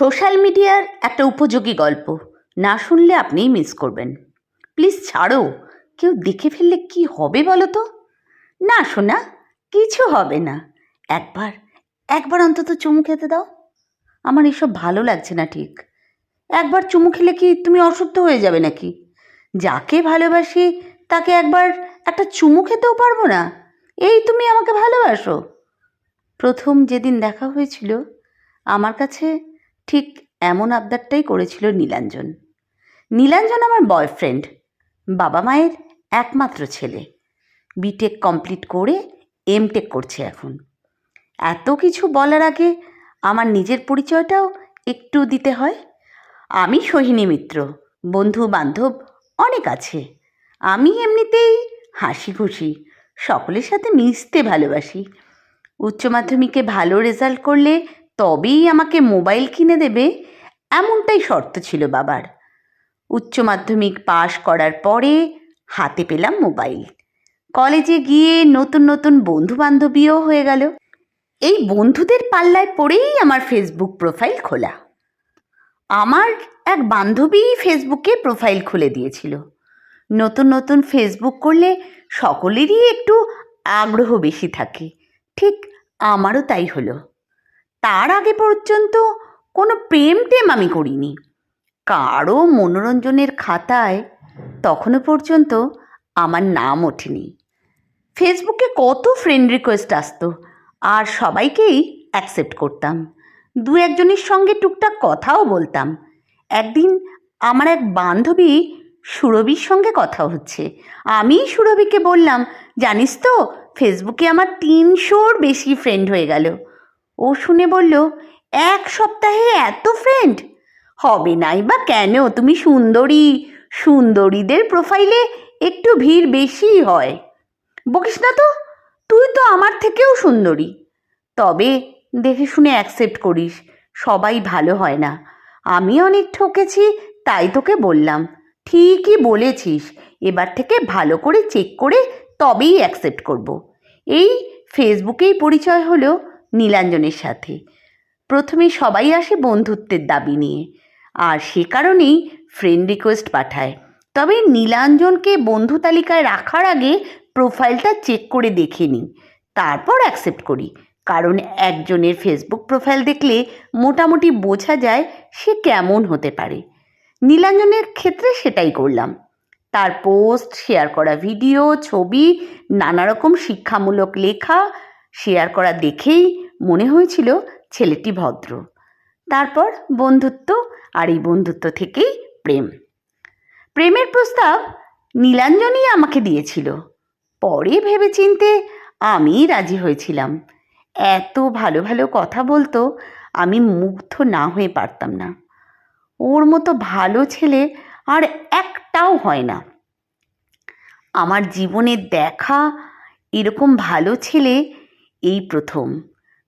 Social মিডিয়ার একটা উপযোগী গল্প। না শুনলে আপনিই মিস করবেন। প্লিজ ছাড়ো। কেউ দেখে ফেললে কি হবে বলো তো না শোনা কিছু হবে না। একবার একবার অন্তত চুমু খেতে দাও। আমার এসব ভালো লাগছে না ঠিক। একবার চুমু খেলে কি তুমি অসুস্থ হয়ে যাবে নাকি? যাকে ভালোবাসি, তাকে একবার একটা চুমু খেতেও পারব না। এই তুমি আমাকে ভালোবাসো। প্রথম যেদিন দেখা হয়েছিল, আমার কাছে ঠিক এমন আবদারটাই করেছিল নীলাঞ্জন। নীলাঞ্জন আমার বয়ফ্রেন্ড বাবা মায়ের একমাত্র ছেলে। বিটেক কমপ্লিট করে এমটেক করছে এখন। এত কিছু বলার আগে আমার নিজের পরিচয়টাও একটু দিতে হয়। আমি সোহিনী মিত্র বন্ধু বান্ধব অনেক আছে। আমি এমনিতেই হাসি খুশি সকলের সাথে মিশতে ভালোবাসি। উচ্চ মাধ্যমিকে ভালো রেজাল্ট করলে তবেই আমাকে মোবাইল কিনে দেবে, এমনটাই শর্ত ছিল বাবার। উচ্চ মাধ্যমিক পাশ করার পরে হাতে পেলাম মোবাইল। কলেজে গিয়ে নতুন নতুন বন্ধু বান্ধবীও হয়ে গেল। এই বন্ধুদের পাল্লায় পড়েই আমার ফেসবুক প্রোফাইল খোলা। আমার এক বান্ধবী ফেসবুকে প্রোফাইল খুলে দিয়েছিল। নতুন নতুন ফেসবুক করলে সকলেরই একটু আগ্রহ বেশি থাকে। ঠিক আমারও তাই হলো। তার আগে পর্যন্ত কোনো প্রেম টেম আমি করিনি। কারও মনোরঞ্জনের খাতায় তখনও পর্যন্ত আমার নাম ওঠেনি। ফেসবুকে কত ফ্রেন্ড রিকোয়েস্ট আসতো, আর সবাইকেই অ্যাকসেপ্ট করতাম। দু একজনের সঙ্গে টুকটাক কথাও বলতাম। একদিন আমার এক বান্ধবী সুরভির সঙ্গে কথা হচ্ছে। আমি সুরভিকে বললাম, জানিস তো, ফেসবুকে আমার তিনশোর বেশি ফ্রেন্ড হয়ে গেল। ও শুনে বলল, এক সপ্তাহে এত ফ্রেন্ড হবে নাই বা কেন? তুমি সুন্দরী, সুন্দরীদের প্রোফাইলে একটু ভিড় বেশি হয়। বকিস না তো, তুই তো আমার থেকেও সুন্দরী। তবে দেখে শুনে অ্যাকসেপ্ট করিস, সবাই ভালো হয় না। আমি অনেক ঠকেছি, তাই তোকে বললাম। ঠিকই বলেছিস, এবার থেকে ভালো করে চেক করে তবেই অ্যাকসেপ্ট করব। এই ফেসবুকেই পরিচয় হলো নীলাঞ্জনের সাথে। প্রথমে সবাই আসে বন্ধুত্বের দাবি নিয়ে। আর সে কারণেই ফ্রেন্ড রিকোয়েস্ট পাঠায়। তবে নীলাঞ্জনকে বন্ধু তালিকায় রাখার আগে প্রোফাইলটা চেক করে দেখে নিই। তারপর অ্যাকসেপ্ট করি। কারণ একজনের ফেসবুক প্রোফাইল দেখলে মোটামুটি বোঝা যায় সে কেমন হতে পারে। নীলাঞ্জনের ক্ষেত্রে সেটাই করলাম। তার পোস্ট শেয়ার করা ভিডিও ছবি নানা রকম শিক্ষামূলক লেখা শেয়ার করা দেখেই মনে হয়েছিল ছেলেটি ভদ্র। তারপর বন্ধুত্ব আর এই বন্ধুত্ব থেকেই প্রেম। প্রেমের প্রস্তাব নীলাঞ্জনই আমাকে দিয়েছিল। পরে ভেবে চিনতে আমি রাজি হয়েছিলাম। এত ভালো ভালো কথা বলতো আমি মুগ্ধ না হয়ে পারতাম না। ওর মতো ভালো ছেলে আর একটাও হয় না। আমার জীবনে দেখা এরকম ভালো ছেলে এই প্রথম।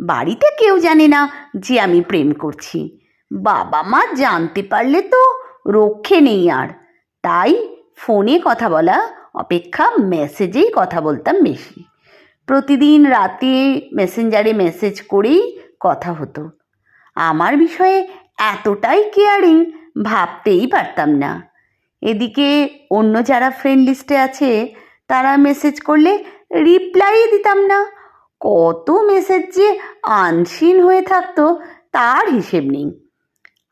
বাড়িতে কেউ জানে না যে আমি প্রেম করছি। বাবা মা জানতে পারলে তো রক্ষে নেই আর। তাই ফোনে কথা বলা, অপেক্ষা মেসেজেই কথা বলতাম বেশি। প্রতিদিন রাতে মেসেঞ্জারে মেসেজ করেই কথা হতো। আমার বিষয়ে এতটাই কেয়ারিং ভাবতেই পারতাম না। এদিকে অন্য যারা ফ্রেন্ড লিস্টে আছে, তারা মেসেজ করলে রিপ্লাই দিতাম না। কত মেসেজ যে আনসিন হয়ে থাকতো, তার হিসেব নেই।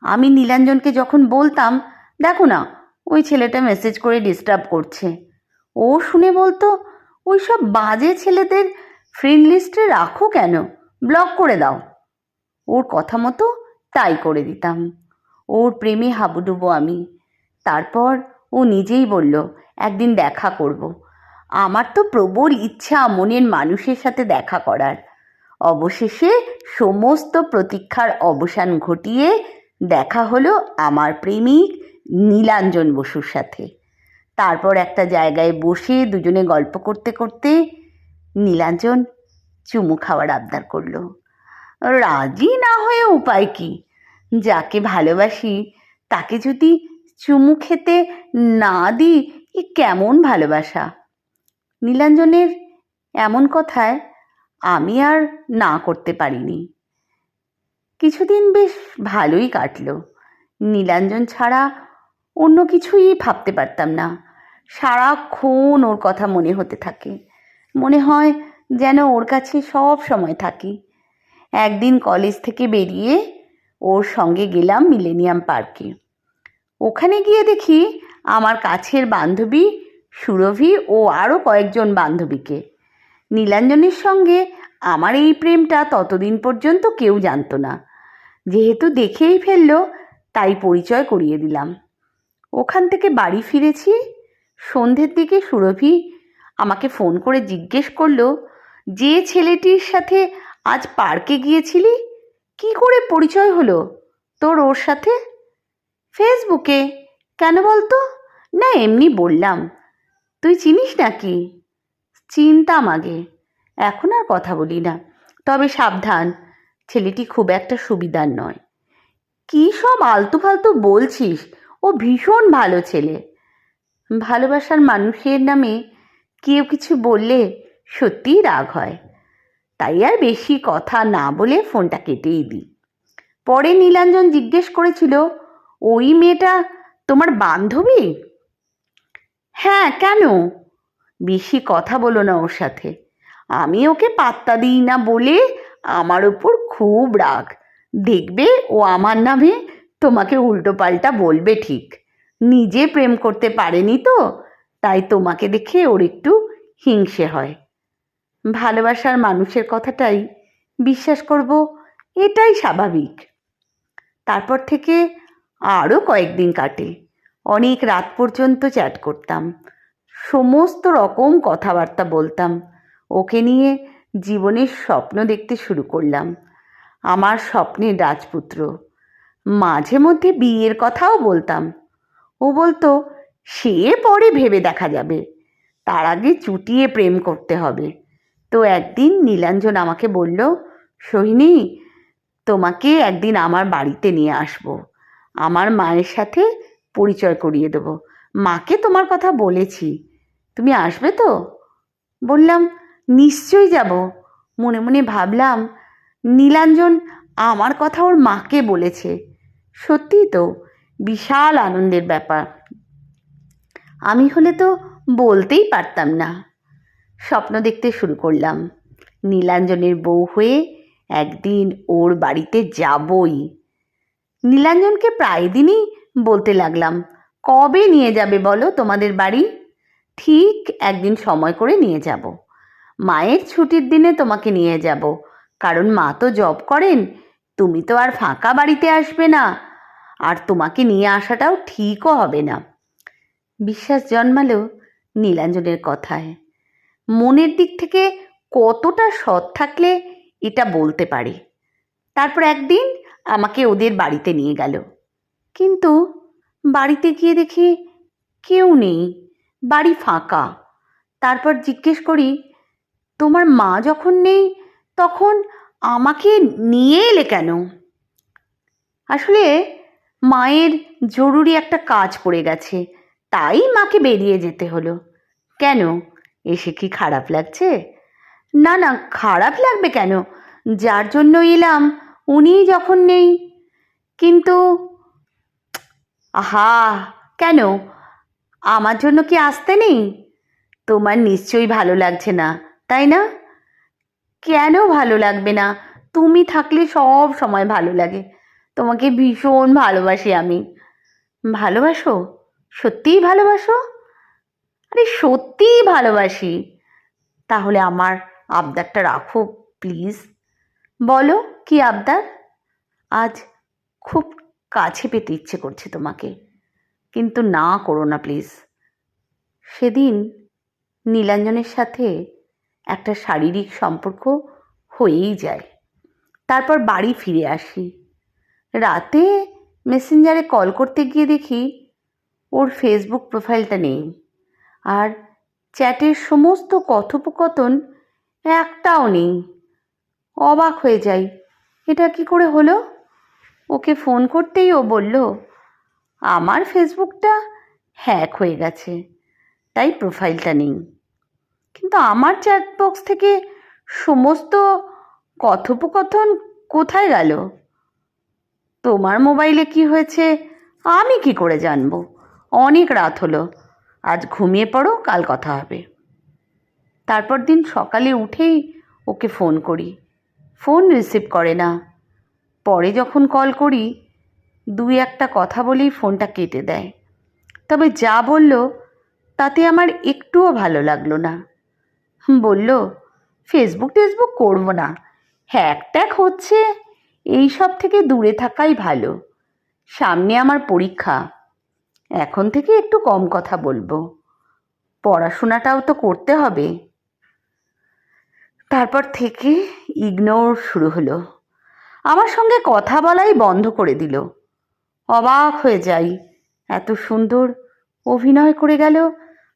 আমি নীলাঞ্জনকে যখন বলতাম, দেখো না, ওই ছেলেটা মেসেজ করে ডিস্টার্ব করছে। ও শুনে বলতো, ওই সব বাজে ছেলেদের ফ্রেন্ড লিস্টে রাখো কেন? ব্লক করে দাও। ওর কথা মতো তাই করে দিতাম। ওর প্রেমে হাবুডুবো আমি। তারপর ও নিজেই বলল, একদিন দেখা করব। আমার তো প্রবল ইচ্ছা মনের মানুষের সাথে দেখা করার। অবশেষে সমস্ত প্রতীক্ষার অবসান ঘটিয়ে দেখা হলো আমার প্রেমিক নীলাঞ্জন বসুর সাথে। তারপর একটা জায়গায় বসে দুজনে গল্প করতে করতে নীলাঞ্জন চুমু খাওয়ার আবদার করল। রাজি না হয়ে উপায় কি? যাকে ভালোবাসি, তাকে যদি চুমু খেতে না দিই কেমন ভালোবাসা? নীলাঞ্জনের এমন কথায় আমি আর না করতে পারিনি। কিছুদিন বেশ ভালোই কাটলো। নীলাঞ্জন ছাড়া অন্য কিছুই ভাবতে পারতাম না। সারাক্ষণ ওর কথা মনে হতে থাকে। মনে হয় যেন ওর কাছে সব সময় থাকি। একদিন কলেজ থেকে বেরিয়ে ওর সঙ্গে গেলাম মিলেনিয়াম পার্কে। ওখানে গিয়ে দেখি আমার কাছের বান্ধবী সুরভি ও আরও কয়েকজন বান্ধবীকে। নীলাঞ্জনের সঙ্গে আমার এই প্রেমটা ততদিন পর্যন্ত কেউ জানতো না। যেহেতু দেখেই ফেলল, তাই পরিচয় করিয়ে দিলাম। ওখান থেকে বাড়ি ফিরেছি। সন্ধ্যের দিকে সুরভি আমাকে ফোন করে জিজ্ঞেস করল, যে ছেলেটির সাথে আজ পার্কে গিয়েছিলি? কি করে পরিচয় হলো? তোর ওর সাথে? ফেসবুকে। কেন বলতো? না, এমনি বললাম। তুই চিনিস নাকি? চিনতাম আগে। এখন আর কথা বলি না। তবে সাবধান, ছেলেটি খুব একটা সুবিধার নয়। কী সব আলতু ফালতু বলছিস? ও ভীষণ ভালো ছেলে। ভালোবাসার মানুষের নামে কেউ কিছু বললে সত্যিই রাগ হয়। তাই আর বেশি কথা না বলে ফোনটা কেটেই দিই। পরে নীলাঞ্জন জিজ্ঞেস করেছিল, ওই মেয়েটা তোমার বান্ধবী? হ্যাঁ কেন? বেশি কথা বলো না ওর সাথে। আমি ওকে পাত্তা দিই না বলে আমার ওপর খুব রাগ। দেখবে ও আমার নামে তোমাকে উল্টোপাল্টা বলবে ঠিক। নিজে প্রেম করতে পারেনি তো, তাই তোমাকে দেখে ওর একটু হিংসে হয়। ভালোবাসার মানুষের কথাটাই বিশ্বাস করব, এটাই স্বাভাবিক। তারপর থেকে আরও কয়েকদিন কাটে। অনেক রাত পর্যন্ত চ্যাট করতাম। সমস্ত রকম কথাবার্তা বলতাম। ওকে নিয়ে জীবনের স্বপ্ন দেখতে শুরু করলাম। আমার স্বপ্নের রাজপুত্র। মাঝে মধ্যে বিয়ের কথাও বলতাম। ও বলতো, সে পরে ভেবে দেখা যাবে। তার আগে চুটিয়ে প্রেম করতে হবে। তো একদিন নীলাঞ্জন আমাকে বলল, সোহিনী, তোমাকে একদিন আমার বাড়িতে নিয়ে আসব। আমার মায়ের সাথে পরিচয় করিয়ে দেবো। মাকে তোমার কথা বলেছি। তুমি আসবে তো? বললাম, নিশ্চয়ই যাব। মনে মনে ভাবলাম, নীলাঞ্জন আমার কথা ওর মাকে বলেছে। সত্যিই তো, বিশাল আনন্দের ব্যাপার। আমি হলে তো বলতেই পারতাম না। স্বপ্ন দেখতে শুরু করলাম। নীলাঞ্জনের বউ হয়ে একদিন ওর বাড়িতে যাবই। নীলাঞ্জনকে প্রায় দিনই বলতে লাগলাম, কবে নিয়ে যাবে বলো তোমাদের বাড়ি? ঠিক একদিন সময় করে নিয়ে যাব। মায়ের ছুটির দিনে তোমাকে নিয়ে যাব, কারণ মা তো জব করেন, তুমি তো আর ফাঁকা বাড়িতে আসবে না, আর তোমাকে নিয়ে আসাটাও ঠিকও হবে না। বিশ্বাস জন্মালো নীলাঞ্জনের কথায়। মনের দিক থেকে কতটা সৎ থাকলে এটা বলতে পারে। তারপর একদিন আমাকে ওদের বাড়িতে নিয়ে গেল। কিন্তু বাড়িতে গিয়ে দেখি কেউ নেই, বাড়ি ফাঁকা। তারপর জিজ্ঞেস করি, তোমার মা যখন নেই, তখন আমাকে নিয়ে এলে কেন? আসলে মায়ের জরুরি একটা কাজ পড়ে গেছে, তাই মাকে বেরিয়ে যেতে হলো। কেন? এসে কি খারাপ লাগছে? না না, খারাপ লাগবে কেন? যার জন্য এলাম, উনিই যখন নেই। কিন্তু আহা, কেন? আমার জন্য কি আসতে নেই? তোমার নিশ্চয়ই ভালো লাগছে না, তাই না? কেন ভালো লাগবে না? তুমি থাকলে সব সময় ভালো লাগে। তোমাকে ভীষণ ভালোবাসি আমি। ভালোবাসো? সত্যিই ভালোবাসো? আরে, সত্যিই ভালোবাসি। তাহলে আমার আবদারটা রাখো, প্লিজ। বলো, কি আবদার? আজ খুব কাছে পেতে ইচ্ছে করছে তোমাকে। কিন্তু না করো না প্লিজ সেদিন নীলাঞ্জনের সাথে একটা শারীরিক সম্পর্ক হয়েই যায়। তারপর বাড়ি ফিরে আসি। রাতে মেসেঞ্জারে কল করতে গিয়ে দেখি ওর ফেসবুক প্রোফাইলটা নেই। আর চ্যাটের সমস্ত কথোপকথন একটাও নেই। অবাক হয়ে যাই, এটা কি করে হলো? ওকে ফোন করতেই ও বলল, আমার ফেসবুকটা হ্যাক হয়ে গেছে, তাই প্রোফাইলটা নেই। কিন্তু আমার চ্যাটবক্স থেকে সমস্ত কথোপকথন কোথায় গেল? তোমার মোবাইলে কি হয়েছে? আমি কি করে জানব? অনেক রাত হলো, আজ ঘুমিয়ে পড়ো, কাল কথা হবে। তারপর দিন সকালে উঠেই ওকে ফোন করি। ফোন রিসিভ করে না। পরে যখন কল করি, দুই একটা কথা বলেই ফোনটা কেটে দেয়। তবে যা বলল, তাতে আমার একটুও ভালো লাগল না। বলল, ফেসবুক টেসবুক করব না। হ্যাক ট্যাক হচ্ছে, এই সব থেকে দূরে থাকাই ভালো। সামনে আমার পরীক্ষা। এখন থেকে একটু কম কথা বলব। পড়াশোনাটাও তো করতে হবে। তারপর থেকে ইগনোর শুরু হলো। আমার সঙ্গে কথা বলাই বন্ধ করে দিল। অবাক হয়ে যাই। এত সুন্দর অভিনয় করে গেল,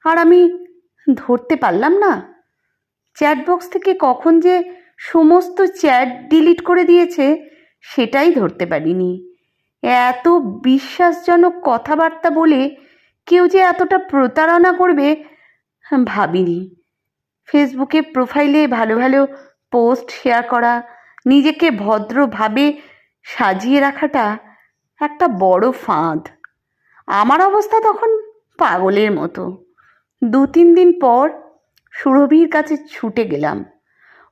আর আমি ধরতে পারলাম না। চ্যাট বক্স থেকে কখন যে সমস্ত চ্যাট ডিলিট করে দিয়েছে, সেটাই ধরতে পারিনি। এত বিশ্বাসজনক কথাবার্তা বলে কেউ যে এতটা প্রতারণা করবে, ভাবিনি। ফেসবুকে প্রোফাইলে ভালো ভালো পোস্ট শেয়ার করা নিজেকে ভদ্রভাবে সাজিয়ে রাখাটা একটা বড় ফাঁদ। আমার অবস্থা তখন পাগলের মতো। দু তিন দিন পর সুরভির কাছে ছুটে গেলাম।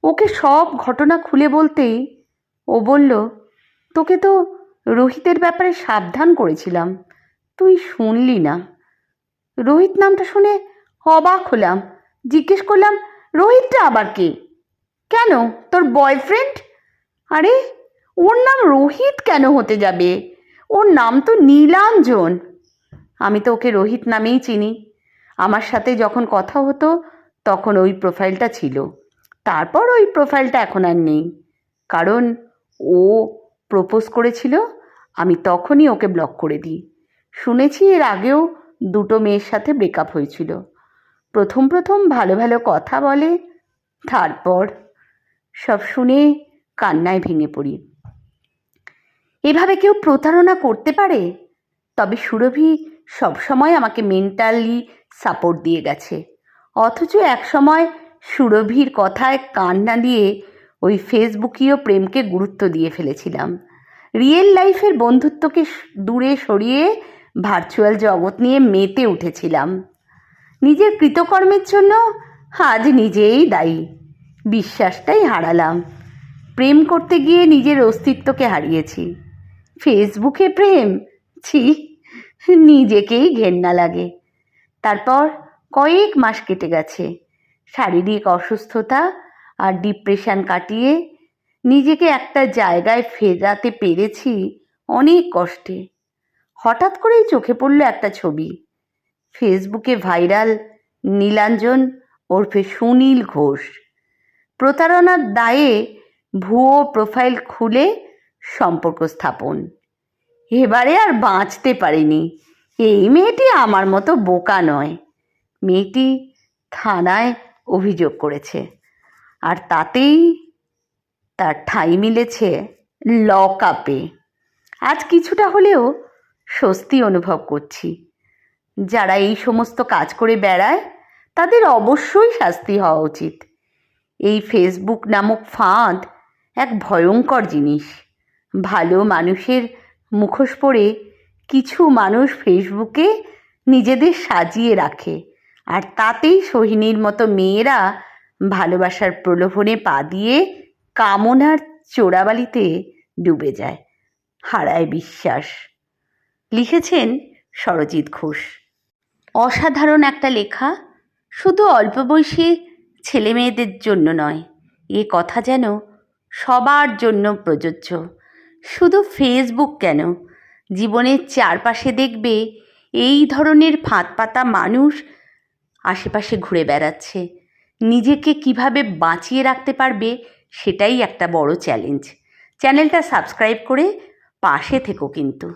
ওকে সব ঘটনা খুলে বলতেই ও বলল, তোকে তো রোহিতের ব্যাপারে সাবধান করেছিলাম। তুই শুনলি না। রোহিত নামটা শুনে অবাক হলাম। জিজ্ঞেস করলাম, রোহিতটা আবার কে? কেন? তোর বয়ফ্রেন্ড আরে, ওর নাম রোহিত কেন হতে যাবে? ওর নাম তো নীলাঞ্জন। আমি তো ওকে রোহিত নামেই চিনি। আমার সাথে যখন কথা হতো, তখন ওই প্রোফাইলটা ছিল। তারপর ওই প্রোফাইলটা এখন আর নেই। কারণ ও প্রপোজ করেছিল, আমি তখনই ওকে ব্লক করে দিই। শুনেছি এর আগেও দুটো মেয়ের সাথে ব্রেকআপ হয়েছিল। প্রথম প্রথম ভালো ভালো কথা বলে, তারপর সব শুনে কান্নায় ভেঙে পড়ি। এভাবে কেউ প্রতারণা করতে পারে? তবে সুরভি সবসময় আমাকে মেন্টালি সাপোর্ট দিয়ে গেছে। অথচ একসময় সুরভির কথায় কান না দিয়ে ওই ফেসবুকীয় প্রেমকে গুরুত্ব দিয়ে ফেলেছিলাম। রিয়েল লাইফের বন্ধুত্বকে দূরে সরিয়ে ভার্চুয়াল জগৎ নিয়ে মেতে উঠেছিলাম। নিজের কৃতকর্মের জন্য আজ নিজেই দায়ী। বিশ্বাসটাই হারালাম। প্রেম করতে গিয়ে নিজের অস্তিত্বকে হারিয়েছি। ফেসবুকে প্রেম? ছি, নিজেকেই ঘেন্না লাগে। তারপর কয়েক মাস কেটে গেছে। শারীরিক অসুস্থতা আর ডিপ্রেশন কাটিয়ে নিজেকে একটা জায়গায় ফেরাতে পেরেছি অনেক কষ্টে। হঠাৎ করেই চোখে পড়ল একটা ছবি। ফেসবুকে ভাইরাল নীলাঞ্জন ওরফে সুনীল ঘোষ। প্রতারণার দায়ে ভুয়ো প্রোফাইল খুলে সম্পর্ক স্থাপন। এবারে আর বাঁচতে পারিনি। এই মেয়েটি আমার মতো বোকা নয়। মেয়েটি থানায় অভিযোগ করেছে। আর তাতেই তার ঠাঁই মিলেছে লক আপে আজ কিছুটা হলেও স্বস্তি অনুভব করছি। যারা এই সমস্ত কাজ করে বেড়ায়, তাদের অবশ্যই শাস্তি হওয়া উচিত। এই ফেসবুক নামক ফাঁদ এক ভয়ঙ্কর জিনিস। ভালো মানুষের মুখোশ পরে কিছু মানুষ ফেসবুকে নিজেদের সাজিয়ে রাখে আর তাতেই সোহিনীর মতো মেয়েরা ভালোবাসার প্রলোভনে পা দিয়ে কামনার চোরাবালিতে ডুবে যায়। হারায় বিশ্বাস। লিখেছেন সরজিৎ ঘোষ। অসাধারণ একটা লেখা। শুধু অল্প বয়সী ছেলে মেয়েদের জন্য নয়, এ কথা যেন সবার জন্য প্রযোজ্য। শুধু ফেসবুক কেন? জীবনের চারপাশে দেখবে এই ধরনের ফাঁদ পাতা মানুষ আশেপাশে ঘুরে বেড়াচ্ছে। নিজেকে কীভাবে বাঁচিয়ে রাখতে পারবে সেটাই একটা বড় চ্যালেঞ্জ চ্যানেলটা সাবস্ক্রাইব করে পাশে থেকো কিন্তু।